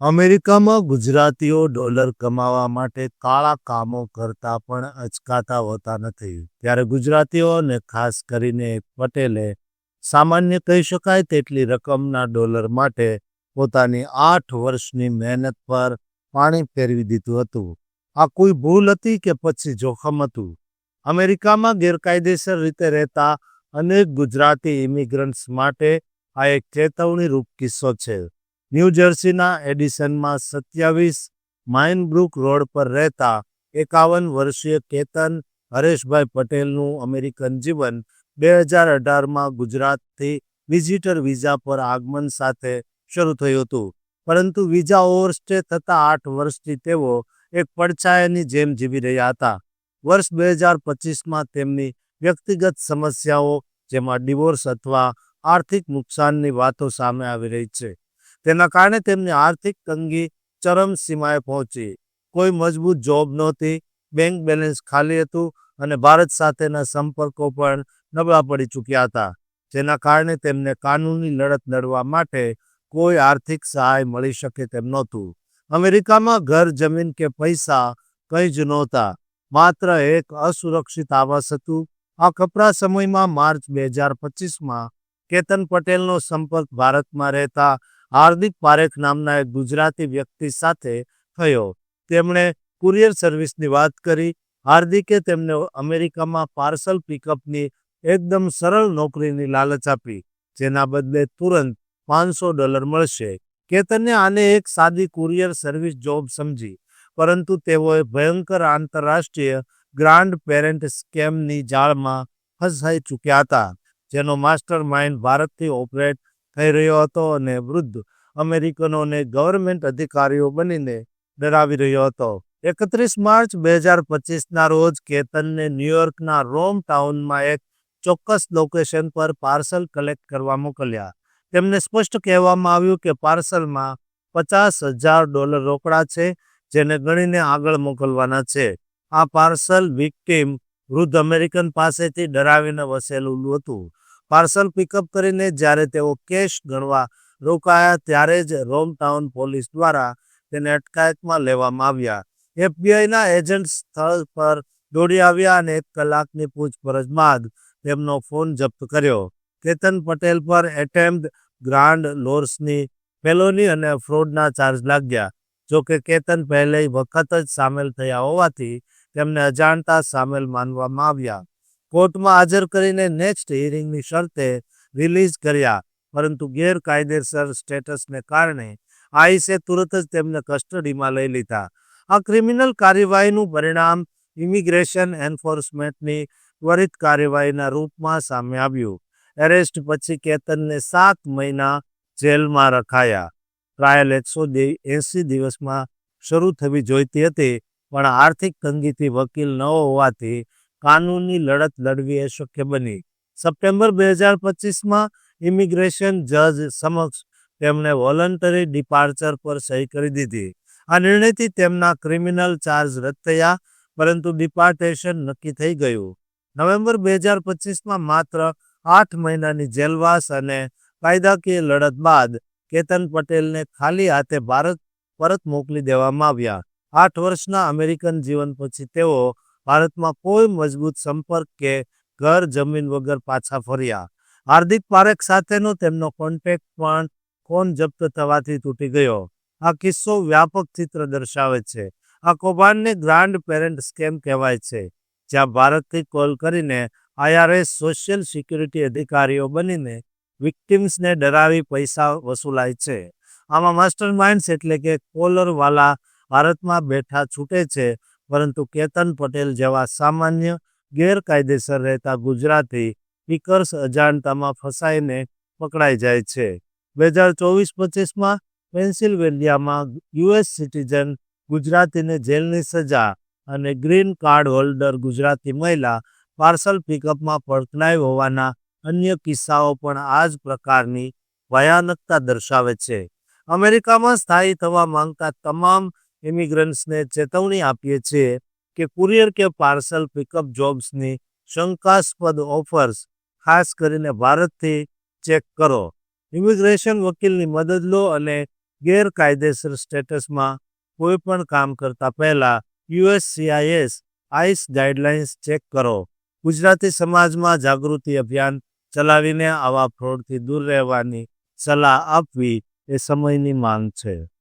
અમેરિકામાં ગુજરાતીઓ ડોલર કમાવા માટે કાળા કામો કરતા પણ અચકાતા હોતા નથી. ત્યારે ગુજરાતીઓને ખાસ કરીને પટેલે સામાન્ય કહી શકાય તેટલી રકમના ડોલર માટે પોતાની આઠ વર્ષની મહેનત પર પાણી ફેરવી દીધું હતું. આ કોઈ ભૂલ હતી કે પછી જોખમ હતું? અમેરિકામાં ગેરકાયદેસર રીતે રહેતા અનેક ગુજરાતી ઇમિગ્રન્ટ્સ માટે આ એક ચેતવણી રૂપ કિસ્સો છે. ન્યૂ જર્સીના એડિસનમાં સત્યાવીસ માઇનબ્રુક રોડ પર રહેતા એકાવન વર્ષીય કેતન હરેશભાઈ પટેલનું અમેરિકન જીવન બે હજાર અઢારમાં ગુજરાતથી વિઝિટર વિઝા પર આગમન સાથે શરૂ થયું હતું. પરંતુ વિઝા ઓવરસ્ટે થતા આઠ વર્ષથી તેઓ એક પડછાયાની જેમ જીવી રહ્યા હતા. વર્ષ બે હજાર પચીસમાં તેમની વ્યક્તિગત સમસ્યાઓ, જેમાં ડિવોર્સ અથવા આર્થિક નુકસાનની વાતો સામે આવી રહી છે. તેના કારણે તેમની આર્થિક તંગી ચરમ સીમાએ પહોંચી. કોઈ મજબૂત જોબ નહોતી, બેંક બેલેન્સ ખાલી હતું અને ભારત સાથેના સંપર્કો પણ નબળા પડી ચૂક્યા હતા, જેના કારણે તેમને કાનૂની લડત લડવા માટે કોઈ આર્થિક સહાય મળી શકે તેમ નહોતું. અમેરિકામાં ઘર, જમીન કે પૈસા કંઈ જ નહોતા, માત્ર એક અસુરક્ષિત આવાસ હતું. આ કપરા સમયમાં માર્ચ બે હજાર પચીસમાં કેતન પટેલનો સંપર્ક ભારતમાં રહેતા હાર્દિક પારેખ નામના એક ગુજરાતી વ્યક્તિ સાથે થયો. તેમણે કુરિયર સર્વિસની વાત કરી. હાર્દિકે તેમને અમેરિકામાં પાર્સલ પિકઅપની એકદમ સરળ નોકરીની લાલચ આપી, જેના બદલે તુરંત પાંચસો ડોલર મળશે. કેતને આને એક સાદી કુરિયર સર્વિસ જોબ સમજી, પરંતુ તેઓએ ભયંકર આંતરરાષ્ટ્રીય ગ્રાન્ડ પેરેન્ટ સ્કેમની જાળમાં ફસાઈ ચૂક્યા હતા, જેનો માસ્ટર માઇન્ડ ભારતથી ઓપરેટ થઈ રહ્યો હતો અને વૃદ્ધ અમેરિકનોને ગવર્મેન્ટ અધિકારીઓ બનીને ડરાવી રહ્યો હતો. એકત્રીસ માર્ચ બે હજાર પચીસના રોજ કેતનને ન્યુયોર્કના રોમ ટાઉનમાં એક ચોક્કસ લોકેશન પર પાર્સલ કલેક્ટ કરવા મોકલ્યા. તેમને સ્પષ્ટ કહેવામાં આવ્યું કે પાર્સલમાં પચાસ હજાર ડોલર રોકડા છે, જેને ગણીને આગળ મોકલવાના છે. આ પાર્સલ વિક્ટીમ વૃદ્ધ અમેરિકન પાસેથી ડરાવીને વસેલું હતું. પાર્સલ પિકઅપ કરીને જ્યારે તેઓ કેશ ગણવા રોકાયા ત્યારે જ રોમ ટાઉન પોલીસ દ્વારા તેને અટકાયતમાં લેવામાં આવ્યા. એફબીઆઈના એજન્ટ સ્થળ પર દોડી આવ્યા અને એક કલાકની પૂછપરછ બાદ તેમનો ફોન જપ્ત કર્યો. કેતન પટેલ પર એટેમ્પ્ટ ગ્રાન્ડ લોર્સની પેલોની અને ફ્રોડના ચાર્જ લાગ્યા. જોકે કેતન પહેલે વખત જ સામેલ થયા હોવાથી તેમને અજાણતા સામેલ માનવામાં આવ્યા. કોર્ટમાં હાજર કરીને નેક્સ્ટ હિયરિંગની શરતે રિલીઝ કર્યા. પરંતુ ગેરકાયદેસર સ્ટેટસને કારણે આઈસે તુરત જ તેમને કસ્ટડીમાં લઈ લીધા. આ ક્રિમિનલ કાર્યવાહીનું પરિણામ ઇમિગ્રેશન એન્ફોર્સમેન્ટની ત્વરિત કાર્યવાહીના રૂપમાં સામે આવ્યું. એરેસ્ટ પછી કેતનને સાત મહિના જેલમાં રખાયા. ટ્રાયલ એકસો એંસી દિવસમાં શરૂ થવી જોઈતી હતી, પણ આર્થિક તંગીથી વકીલ ન હોવાથી કાનૂની લડત લડવી અશક્ય બની. સપ્ટેમ્બર બે હજાર પચીસમાં ઇમિગ્રેશન જજ સમક્ષ તેમણે વોલન્ટરી ડિપાર્ચર પર સહી કરી દીધી. આ નિર્ણયથી તેમના ક્રિમિનલ ચાર્જ રદ થયા, પરંતુ ડિપાર્ટેશન નક્કી થઈ ગયું. નવેમ્બર બે હજાર પચીસમાં માત્ર આઠ મહિનાની જેલવાસ અને કાયદાકીય લડત બાદ કેતન પટેલને ખાલી હાથે ભારત પરત મોકલી દેવામાં આવ્યા. આઠ વર્ષના અમેરિકન જીવન પછી તેઓ ભારતમાં કોઈ મજબૂત સંપર્ક કે ઘર જમીન વગર પાછા ફર્યા. હાર્દિક પારેખ સાથેનો તેમનો કોન્ટેક્ટ પણ ફોન જપ્ત થવાથી તૂટી ગયો. આ કિસ્સો વ્યાપક ચિત્ર દર્શાવે છે. આ કૌભાંડને ગ્રાન્ડ પેરેન્ટ સ્કેમ કહેવાય છે, જ્યાં ભારતથી કોલ કરીને આઈઆરએસ સોશિયલ સિક્યુરિટી અધિકારીઓ બનીને વિક્ટિમ્સને ડરાવી પૈસા વસૂલાય છે. આમાં માસ્ટર માઇન્ડ્સ એટલે કે કોલરવાલા ભારતમાં બેઠા છૂટે છે પરંતુ કેતન પટેલ જેવા સામાન્ય ગેરકાયદેસર રહેતા ગુજરાતી સ્પીકર્સ અજાણતામાં ફસાઈને પકડાઈ જાય છે. બે હજાર ચોવીસ પચીસમાં પેન્સિલ્વેનિયામાં યુએસ સિટીઝન ગુજરાતીને જેલની સજા અને ગ્રીન કાર્ડ હોલ્ડર ગુજરાતી મહિલા પાર્સલ પિકઅપમાં પકડાઈ હોવાના અન્ય કિસ્સાઓ પણ આ જ પ્રકારની ભયાનકતા દર્શાવે છે. અમેરિકામાં સ્થાયી થવા માંગતા તમામ ઇમિગ્રન્ટ્સને ચેતવણી આપીએ છીએ કે કુરિયર કે પાર્સલ પિકઅપ જોબ્સની શંકાસ્પદ ઓફર્સ ખાસ કરીને ભારતથી ચેક કરો. ઇમિગ્રેશન વકીલની મદદ લો અને ગેરકાયદેસર સ્ટેટસમાં કોઈ પણ કામ કરતા પહેલા યુએસસીઆઈએસ આઈસ ગાઈડલાઇન્સ ચેક કરો. ગુજરાતી સમાજમાં જાગૃતિ અભિયાન ચલાવીને આવા ફ્રોડથી દૂર રહેવાની સલાહ આપવી એ સમયની માંગ છે.